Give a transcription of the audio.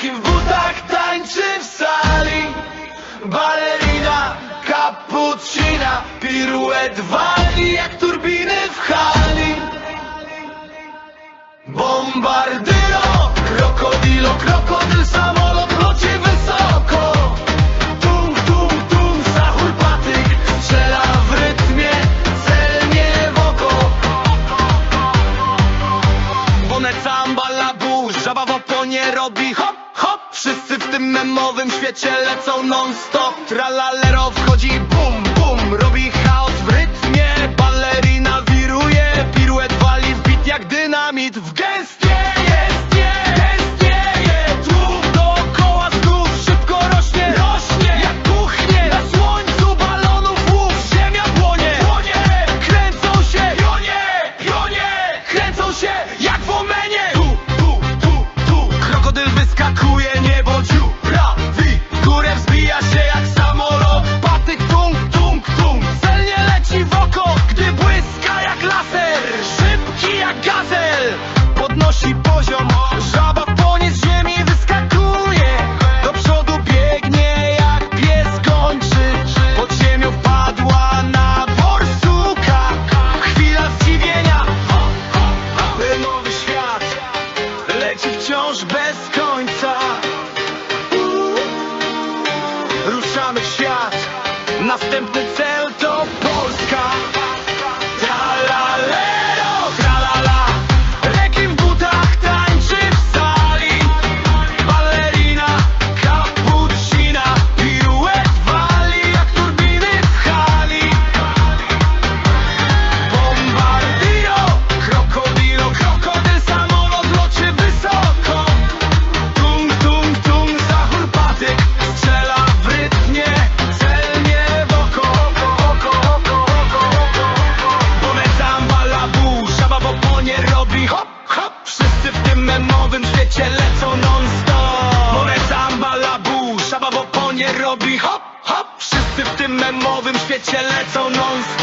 W butach tańczy w sali. Balerina, cappuccina Piruet wali jak turbiny w hali. Bombardiro, krokodilo, krokodyl, samolot locie wysoko. Tum, tum, tum, zachór patyk Strzela w rytmie, celnie w oko. Bonet samba labu, żaba w oponie robi hop Wszyscy w tym memowym świecie lecą non stop Tralalero wchodzi bum, Ruszamy w świat. Następny cel to tym memowym świecie lecą non stop Polecam balabu, żaba w oponie robi hop, hop. Wszyscy w tym memowym świecie lecą non stop